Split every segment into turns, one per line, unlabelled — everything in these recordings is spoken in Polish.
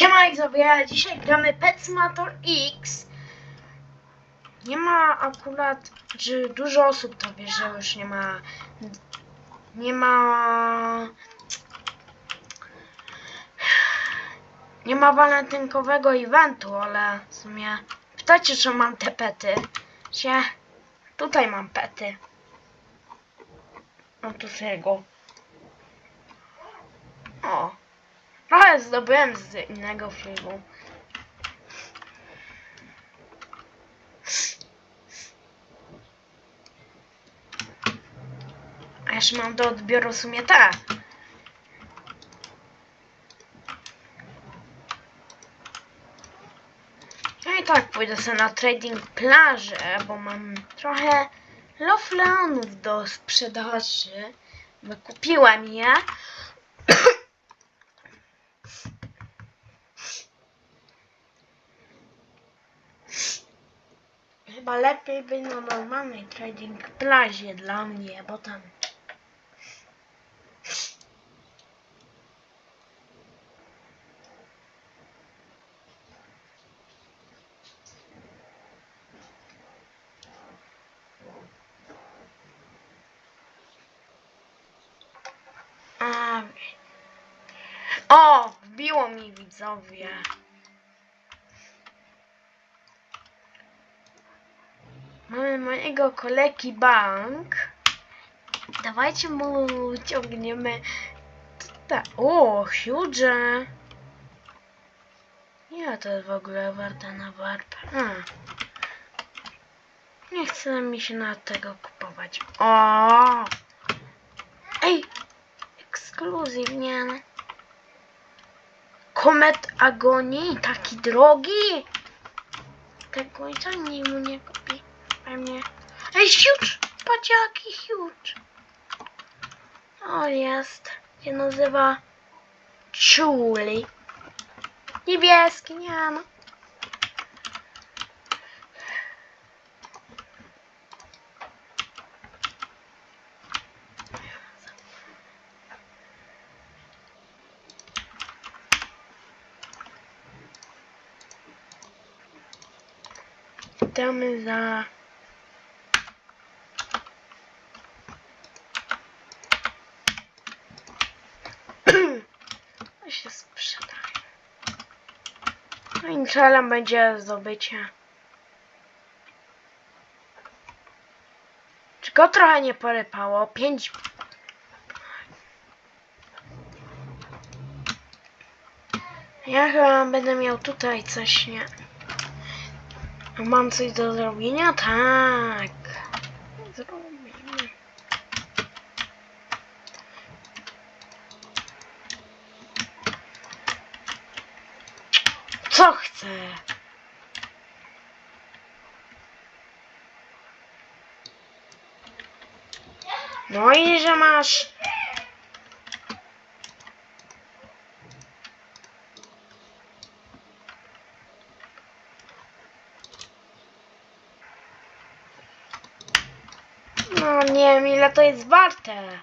Siema widzowie, dzisiaj gramy Petsmator X. Nie ma akurat, że dużo osób to wie, że już nie ma, nie ma, nie ma walentynkowego eventu, ale w sumie pytacie, czy mam te pety, się, tutaj mam pety. Mam tu swojego. O. Zdobyłem z innego filmu. A jeszcze mam do odbioru w sumie te. Ja i tak pójdę sobie na trading plażę, bo mam trochę lofleonów do sprzedaży. Wykupiłem je. Chyba lepiej być na normalnej trading plazie dla mnie, bo tam. A, o, wbiło mi widzowie. Mamy mojego kolegi bank. Dawajcie mu ciągniemy tutaj. O, huge. Nie, to jest w ogóle warte na warp. A. Nie chce mi się na tego kupować. O! Ej! Ekskluzywnie. Komet Agonii, taki drogi. Tego i co nie mu nie kupi. Pewnie. Ej, huge! Patrz jaki huge. O, jest. Się nazywa Czuli. Niebieski, nie no. Damy za... Się sprzedaje. No i celem będzie zdobycie. Czy go trochę nie porypało? Pięć... Ja chyba będę miał tutaj coś, nie? Mam coś do zrobienia? Tak. Zrobimy. Co chcę? No i że masz. No nie wiem ile to jest warte.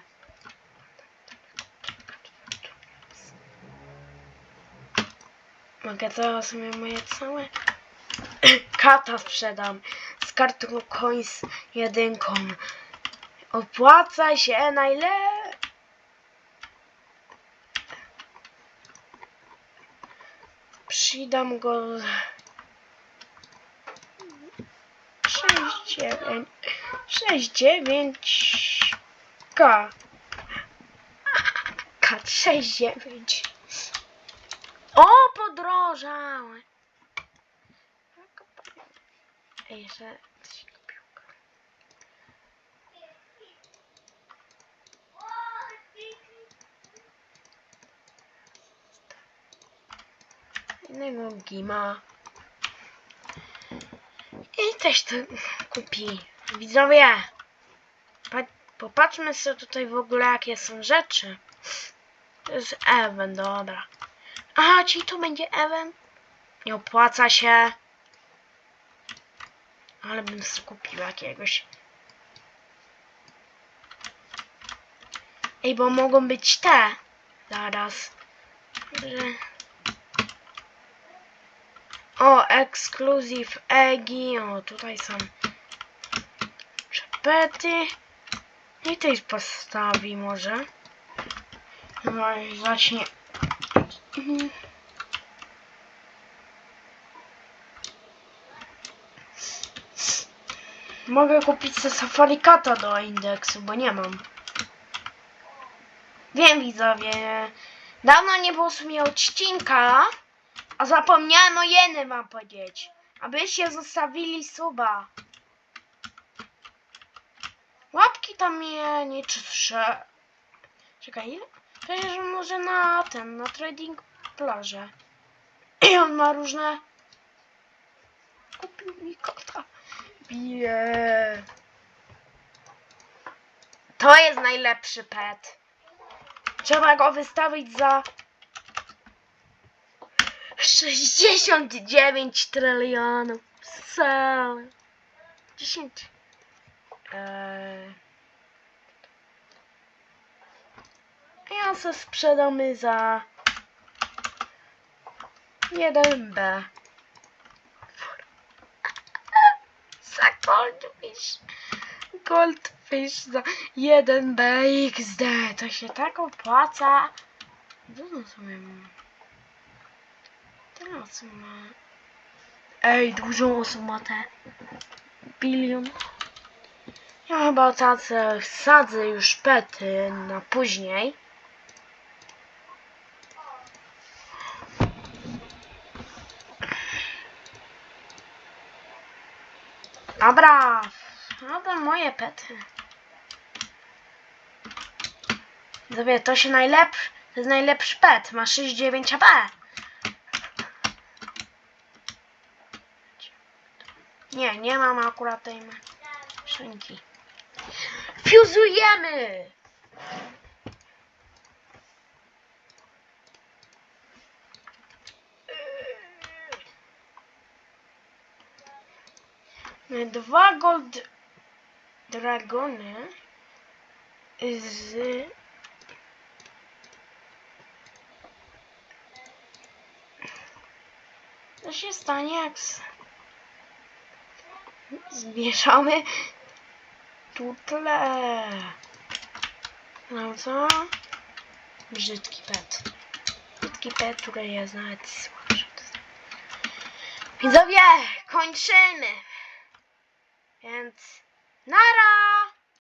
Mogę to sobie moje całe kata sprzedam z kartą coins jedynką. Opłaca się najle. Przydam go. 6, 9, 6, 9, K. Kat 6, 9. O, podrożały. Ej, jeszcze coś. Innego gima. I też to kupi. Widzowie, pa- popatrzmy sobie tutaj w ogóle jakie są rzeczy. To jest event, dobra. Aha, czyli to będzie event? Nie opłaca się. Ale bym skupił jakiegoś. Ej, bo mogą być te. Zaraz. O, ekskluzyw Egi. O, tutaj są czepety. I tej postawi może. No zacznie. Mhm. Mogę kupić sobie safarikata do indeksu, bo nie mam. Wiem widzowie. Dawno nie było w sumie odcinka, a zapomniałem o jednym wam powiedzieć. Abyście zostawili suba. Tam nie trze... Czekaj, ile? Przecież może na ten, na trading plaże. I on ma różne... Kupił mi kota. Bije. To jest najlepszy pet. Trzeba go wystawić za 69 trylionów. Całe. 10. Eee. Se sprzedamy za 1B. Za goldfish. Goldfish za 1B XD. To się tak opłaca. Dużo sobie mam. Tyle osób ma. Ej, dużo osób ma te. Bilion. Ja chyba tacę wsadzę już pety na później. Dobra, dobra moje pety. Zowie, to się najlepszy, to jest najlepszy pet, ma 6,9 AP. Nie, nie mam akurat tej szynki. Fuzujemy! Dwa gold dragony z Co się stanie jak z... zmieszamy tutle? No co? Brzydki pet. Brzydki pet, który jest nawet słabszy. Widzowie, kończymy. and nada!